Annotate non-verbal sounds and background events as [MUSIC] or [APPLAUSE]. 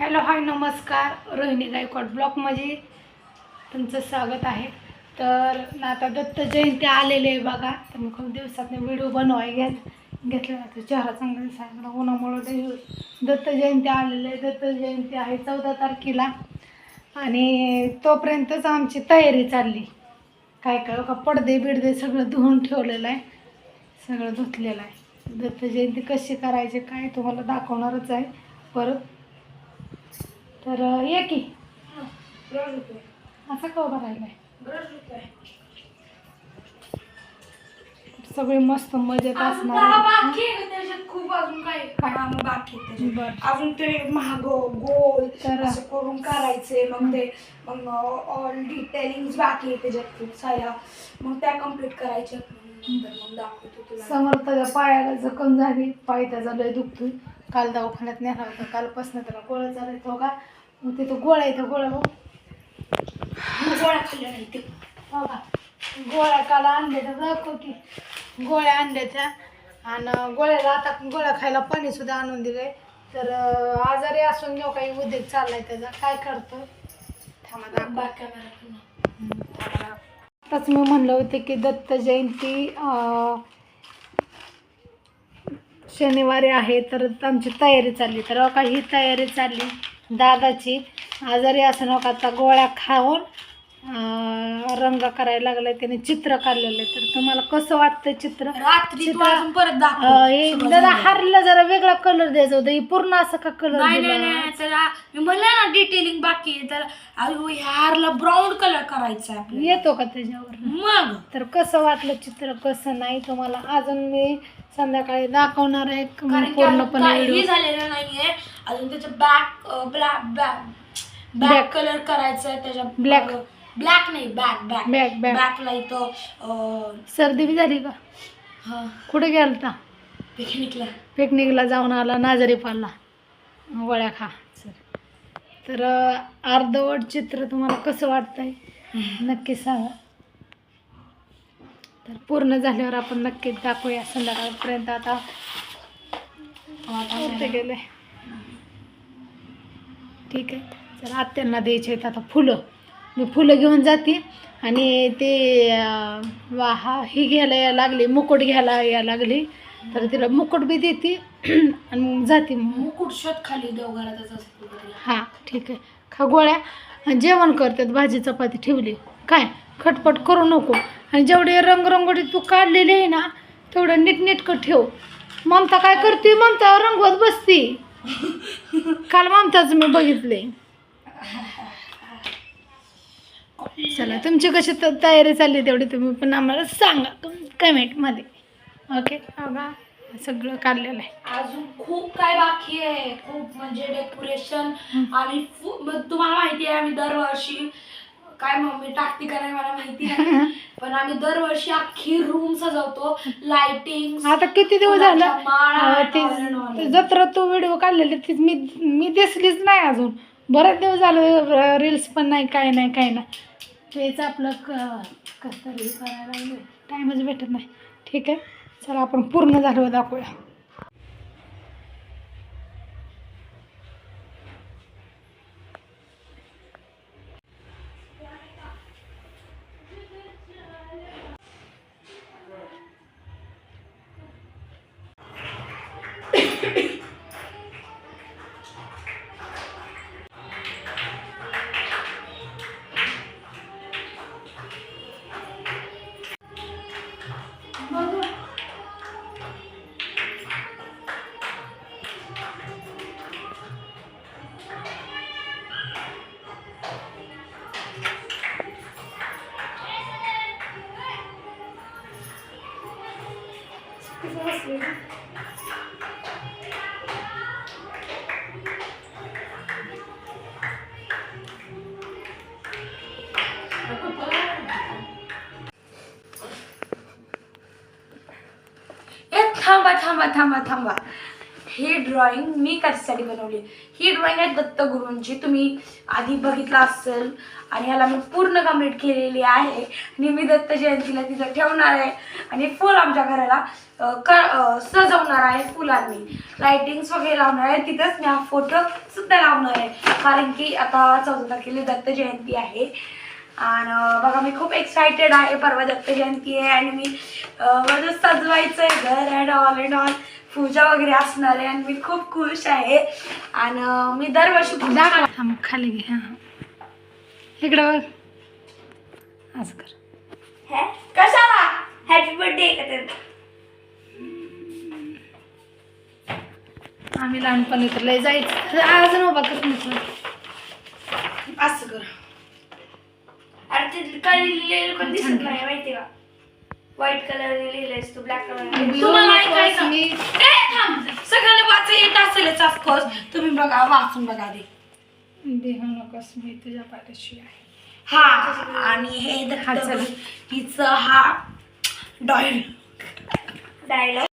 Hello hi नमस्कार. रोहिणी गायकवाड ब्लॉकमध्ये तुमचं स्वागत आहे. तर आता दत्त जयंती आलेली आहे बघा. तर मी खूप दिवसात व्हिडिओ बनवाय घेत घेतला तर चेहरा चांगला दिसायला उन्हामुळं ते दत्त जयंती आलेली आहे. दत्त जयंती आहे चौदा तारखेला. आणि तोपर्यंतच आमची तयारी चालली. काय काय का पडदे बिडदे सगळं धुवून ठेवलेलं आहे. सगळं धुतलेलं आहे. दत्त जयंती कशी करायची काय तुम्हाला दाखवणारच आहे. परत तर ये की. असं का उभं राहिलंय? सगळे मस्त मजेत असणार. खूप अजून काय? काम बाकी अजून ते महाग गोल तर- असं करून करायचे मग ते मग ऑल डिटेलिंग बाकी आहे त्याच्यात खूप साऱ्या. मग त्या कंप्लीट करायच्या तुला. समर्थाच्या पायाला जखम झाली. पाय त्याचा लय दुखतोय. काल दवाखान्यात नेला होता. कालपासून त्याला गोळ्या चालत हो का? मग तिथं गोळ्या इथं गोळ्या बघ. मग गोळ्या खाल्ल्या नाही ते. हो गोळ्या काल आणल्या तर दाखव की गोळ्या आणल्या त्या आणि गोळ्याला आता गोळ्या खायला पाणी सुद्धा आणून दिलंय. तर आजारी असून जो काही उद्योग चाललाय त्याचा. काय करतो? थांबा आताच मी म्हणलं होते की दत्त जयंती शनिवारी आहे तर आमची तयारी चालली. तर अका ही तयारी चालली. दादाची आजारी असं नका आता गोळ्या खाऊन रंग करायला लागलाय त्याने चित्र काढलेलं आहे. तर तुम्हाला कसं वाटतं चित्र? रात्री तू चित्र- अजून परत दाखव. अं, हे सगळं जरा झालं. हारला जरा वेगळा कलर द्यायचा होता. ही पूर्ण असं का कलर नाही नाही नाही त्याला मी म्हणलं ना डिटेलिंग बाकी आहे तर अजून हारला ब्राऊन कलर करायचा आहे आपल्याला. येतो का त्याच्यावर? मग? तर कसं वाटलं चित्र कसं नाही तुम्हाला? अजून मी संध्याकाळी दाखवणार आहे. कारण की अजून पूर्णपणे व्हिडिओ झालेलं नाहीये. अजून त्याचं back black back Black. Back colour करायचा आहे त्याच्या Black. ब्लॅक नाही बॅक बॅक Back, back. बॅकला इथं अं, सर्दी बी झाली का? हा. कुठे गेलता? पिकनिकला पिकनिकला जाऊन आला नाजरी पाला वळ्या खा. तर अं, अर्धवट चित्र तुम्हाला कसं वाटतंय? नक्की सांगा. तर पूर्ण झाल्यावर आपण नक्कीच दाखवूया संध्याकाळपर्यंत. आता गेले. ठीक आहे. तर आत्यांना द्यायचे आहेत आता फुलं. मी फुलं घेऊन जाते आणि ते वा हा ही घ्यायला या लागली मुकुट घ्यायला या लागली. तर तिला मुकुट बी देते [CLEARS THROAT] आणि मग जाते मुकुट शोध खाली देवघरातच असतो. हां ठीक आहे. खा गोळ्या. आणि जेवण करतात भाजी चपाती ठेवली. काय? खटपट करू नको. आणि जेवढे रंगरंगोटी तू काढलेली आहे ना तेवढं नीटनेटकं ठेव. ममता काय करते? ममता रंगवत बसती. [LAUGHS] काल ममताच मी बघितले [LAUGHS] चला तुमची कशी तयारी चालली तेवढी तुम्ही पण आम्हाला सांगा कमेंटमध्ये ओके बघा. सगळं काढलेलं आहे. अजून खूप काय बाकी आहे. खूप म्हणजे डेकोरेशन आम्ही मग तुम्हाला माहिती आहे आम्ही दरवर्षी काय मम्मी टाकते का नाही मला माहिती नाही. [LAUGHS] पण आम्ही दरवर्षी अख्खी रूम सजवतो लाइटिंग आता किती दिवस झालं? जत्रा तो व्हिडिओ काढलेले ती मी मी दिसलीच नाही अजून. बरेच दिवस झालं रील्स पण नाही काय नाही काय नाही. तेच आपलं क कसं तरी करायला लागलं. टाईमच भेटत नाही. ठीक आहे? चला आपण पूर्ण झालं दाखवूया. थांबा थांबा थांबा थांबा ही ड्रॉइंग मी कशासाठी बनवली? ही ड्रॉइंग आहे दत्तगुरूंची तुम्ही आधी बघितलं असेल आणि ह्याला मी पूर्ण कंप्लीट केलेली आहे. आणि मी दत्त जयंतीला तिथं ठेवणार आहे. आणि फुल आमच्या घराला कर क सजवणार आहे फुलांनी. लाइटिंग्स वगैरे लावणार आहे. तिथंच मी हा फोटो सुद्धा लावणार आहे. कारण की आता चौदा तारखेला दत्त जयंती आहे. आणि बघा मी खूप एक्सायटेड आहे. परवा दत्त जयंती आहे आणि मी माझं सजवायचं आहे घर and all and all puja वगैरे असणार आहे आणि मी खूप खुश आहे. आणि मी दरवर्षी दाखवा थांब, खाली घे हां. इकडं बघ. असं कर. हे? कशाला? हॅपी बर्थडे का आम्ही लहानपणी तर लय जायचं. आज नव्ह बघ कसं. असं कर. लिहिलेलं पण दिसत नाही माहिती का? व्हाईट कलर लिहिलंय तू ब्लॅक कलर तुम्हाला ऐकायचं मी ए, थांब. सगळ्यांना वाचा येत असेलच ऑफकोर्स तुम्ही बघा वाचून बघा आधी. देह नकोस मी तुझ्या पाठीशी आहे. हा आणि हे हिचं हा डॉयल डायलॉग